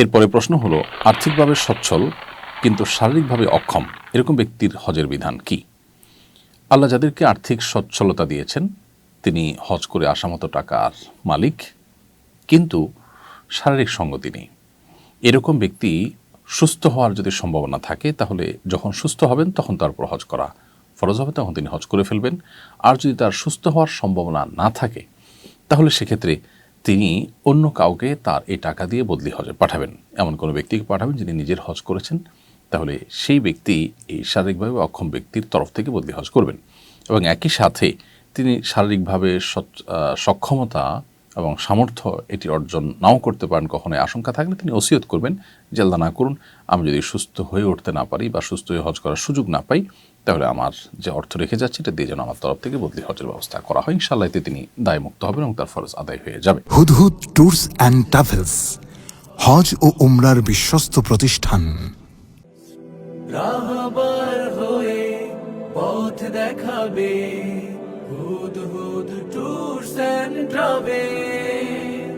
এরপরে প্রশ্ন হলো, আর্থিকভাবে সচ্ছল, কিন্তু শারীরিকভাবে অক্ষম, এরকম ব্যক্তির হজের বিধান কি? আল্লাহ যাদেরকে আর্থিক সচ্ছলতা দিয়েছেন, তিনি হজ করে আসা মতো টাকার মালিক, কিন্তু শারীরিক সঙ্গতি নেই। এরকম ব্যক্তি সুস্থ হওয়ার যদি সম্ভাবনা থাকে, তাহলে যখন সুস্থ হবেন, তখন তার উপর হজ করা ফরজ হবে, তখন তিনি হজ করে ফেলবেন। আর যদি তার সুস্থ হওয়ার সম্ভাবনা না থাকে, তাহলে সেক্ষেত্রে তিনি অন্য কাউকে তার এই টাকা দিয়ে বদলি হজে পাঠাবেন। এমন কোনো ব্যক্তিকে পাঠাবেন যিনি নিজের হজ করেছেন। তাহলে সেই ব্যক্তি এই শারীরিকভাবে অক্ষম ব্যক্তির তরফ থেকে বদলি হজ করবেন। এবং একই সাথে তিনি শারীরিকভাবে সক্ষমতা এবং সামর্থ্য এটি অর্জন নাও করতে পারেন কখনোই আশঙ্কা থাকলে তিনি ওসিয়ত করবেন আল্লাহ না করুন। আমি যদি সুস্থ হয়ে উঠতে না পারি বা সুস্থ হয়ে হজ করার সুযোগ না পাই তাহলে আমার যে অর্থ রেখে যাচ্ছে এটা দিয়ে যেন আমার তরফ থেকে বদলি হজের ব্যবস্থা করা হয়। ইনশাল্লাহ এতে তিনি দায়মুক্ত হবেন এবং তার ফরজ আদায় হয়ে যাবে। হুদহুদ ট্যুরস অ্যান্ড ট্রাভেলস হজ ও উমরার বিশ্বস্ত প্রতিষ্ঠান। রাহবার হয়ে পথ দেখাবে। Hudhud tours and travel